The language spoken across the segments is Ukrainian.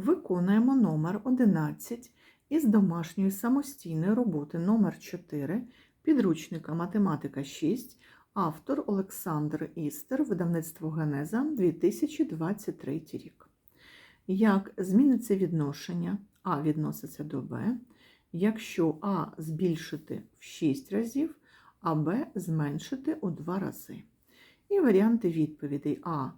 Виконуємо номер 11 із домашньої самостійної роботи номер 4 підручника Математика 6, автор Олександр Істер, видавництво Генеза 2023 рік. Як зміниться відношення А відноситься до Б, якщо А збільшити в 6 разів, а Б зменшити у 2 рази. І варіанти відповідей А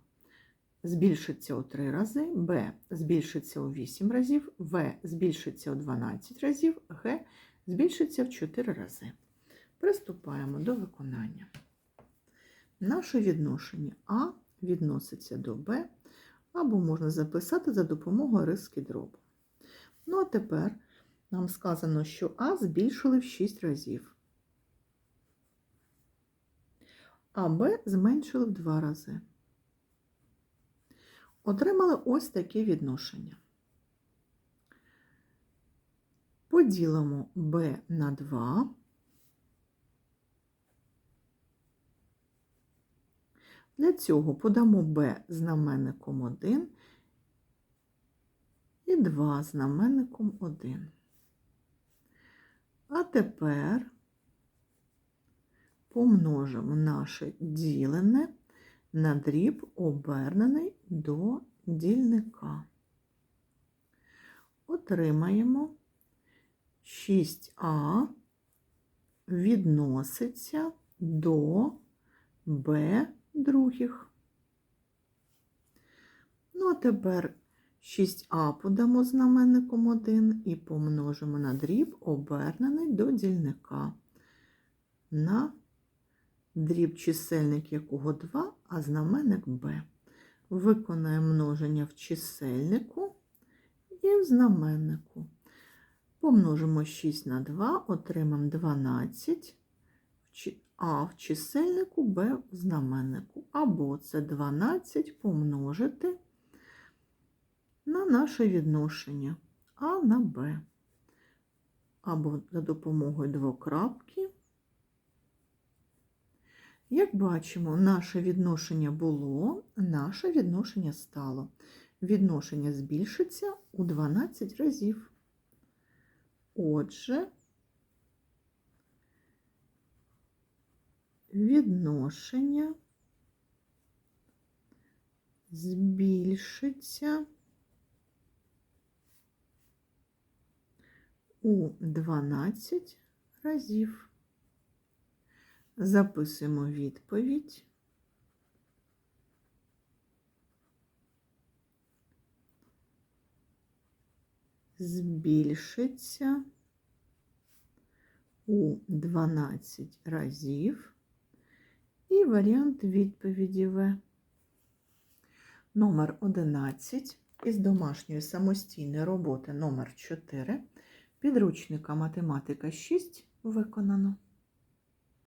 збільшиться у 3 рази, Б збільшиться у 8 разів, В збільшиться у 12 разів, Г збільшиться в 4 рази. Приступаємо до виконання. Наше відношення А відноситься до Б, або можна записати за допомогою риски дробу. Ну, а тепер нам сказано, що А збільшили в 6 разів, а Б зменшили в 2 рази. Отримали ось таке відношення. Поділимо b на 2. Для цього подамо b знаменником 1 і 2 знаменником 1. А тепер помножимо наше ділене на дріб обернений до дільника. Отримаємо 6а відноситься до b других. Ну, а тепер 6а подамо знаменником 1 і помножимо на дріб обернений до дільника на дріб чисельник якого 2, а знаменник b. Виконаємо множення в чисельнику і в знаменнику. Помножимо 6 на 2, отримаємо 12, а в чисельнику b в знаменнику. Або це 12 помножити на наше відношення А на Б. Або за допомогою двокрапки. Як бачимо, наше відношення було, наше відношення стало. Відношення збільшиться у 12 разів. Отже, відношення збільшиться у 12 разів. Записуємо відповідь. Збільшиться у 12 разів і варіант відповіді В. Номер 11 із домашньої самостійної роботи номер 4 підручника математика 6 виконано.